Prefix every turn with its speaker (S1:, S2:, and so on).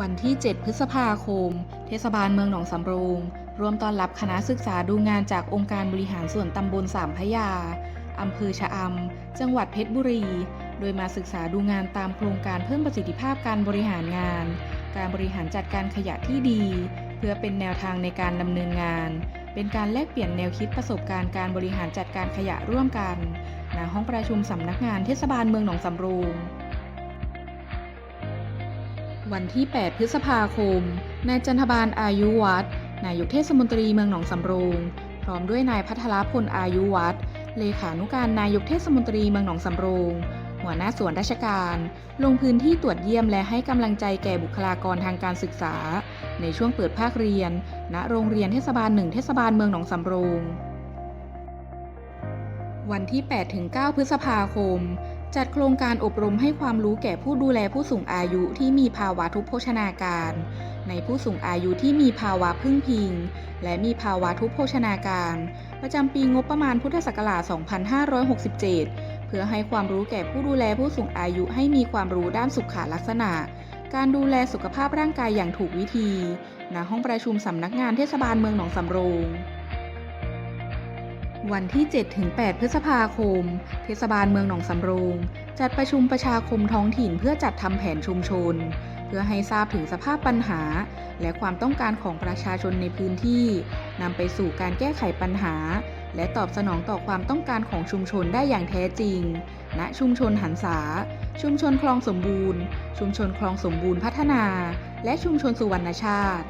S1: วันที่ 7 พฤษภาคม เทศบาลเมืองหนองสำโรงร่วมต้อนรับคณะศึกษาดูงานจากองค์การบริหารส่วนตำบลสามพยาอำเภอชะอำจังหวัดเพชรบุรี โดยมาศึกษาดูงานตามโครงการเพิ่มประสิทธิภาพการบริหารงาน การบริหารจัดการขยะที่ดี เพื่อเป็นแนวทางในการดำเนินงาน เป็นการแลกเปลี่ยนแนวคิดประสบการณ์การบริหารจัดการขยะร่วมกันณห้องประชุมสำนักงานเทศบาลเมืองหนองสำโรง วันที่ 8 พฤษภาคม นายจันทบาลอายุวัฒน์นายกเทศมนตรีเมืองหนองสำโรง พร้อมด้วยนายพัทรพลอายุวัฒน์เลขานุการนายกเทศมนตรีเมืองหนองสำโรง หัวหน้าส่วนราชการ ลงพื้นที่ตรวจเยี่ยมและให้กำลังใจแก่บุคลากรทางการศึกษา ในช่วงเปิดภาคเรียน ณ โรงเรียนเทศบาลหนึ่งเทศบาลเมืองหนองสำโรง วันที่ 8-9 พฤษภาคม จัดโครงการอบรมให้ความรู้แก่ผู้ดูแลผู้สูงอายุที่มีภาวะทุพโภชนาการ ในผู้สูงอายุที่มีภาวะพึ่งพิง และมีภาวะทุพโภชนาการ ประจำปีงบประมาณพุทธศักราช 2567 เพื่อให้ความรู้แก่ผู้ดูแลผู้สูงอายุให้มีความรู้ด้านสุขลักษณะ การดูแลสุขภาพร่างกายอย่างถูกวิธี ณ ห้องประชุมสำนักงานเทศบาลเมืองหนองสำโรง วันที่ 7-8 พฤษภาคม เทศบาลเมืองหนองสำโรง จัดประชุมประชาคมท้องถิ่นเพื่อจัดทำแผนชุมชน เพื่อให้ทราบถึงสภาพปัญหา และความต้องการของประชาชนในพื้นที่นำไปสู่การแก้ไขปัญหา และตอบสนองต่อความต้องการของชุมชนได้อย่างแท้จริง ณ ชุมชนหันษา ชุมชนคลองสมบูรณ์ ชุมชนคลองสมบูรณ์พัฒนา และชุมชนสุวรรณชาติ